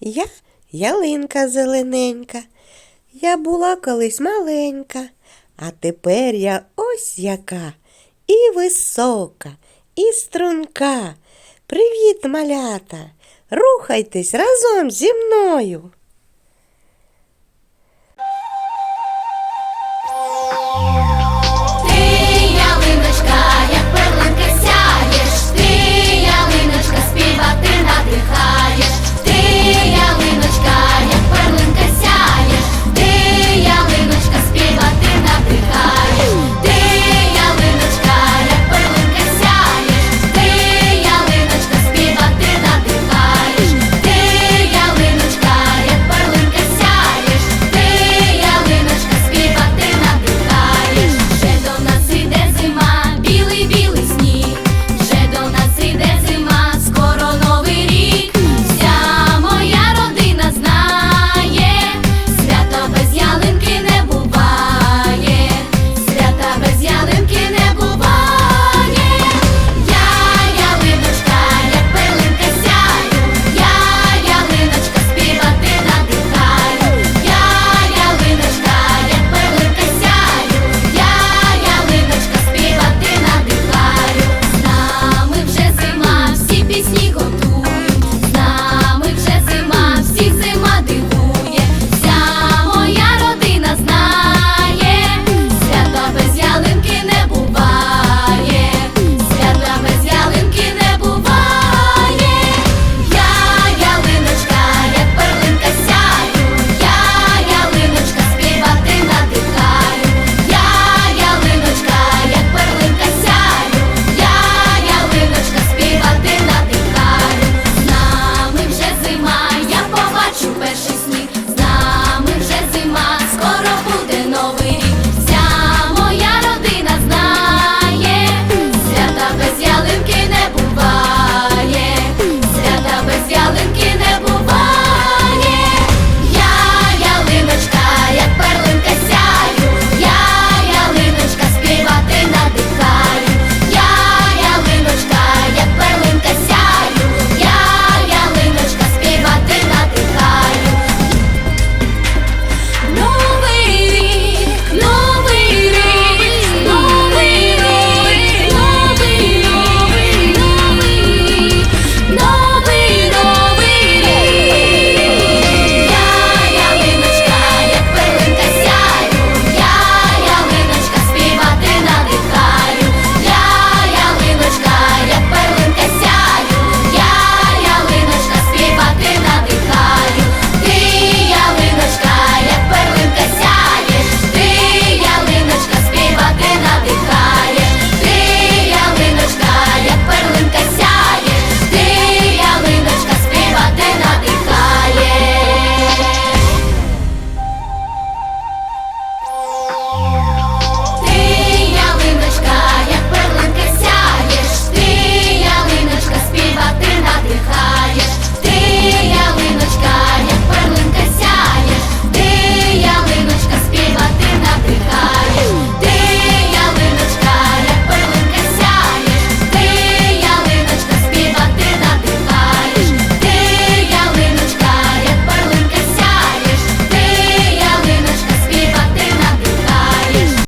Я ялинка зелененька. Я була колись маленька, а тепер я ось яка і висока, і струнка. Привіт, малята! Рухайтесь разом зі мною.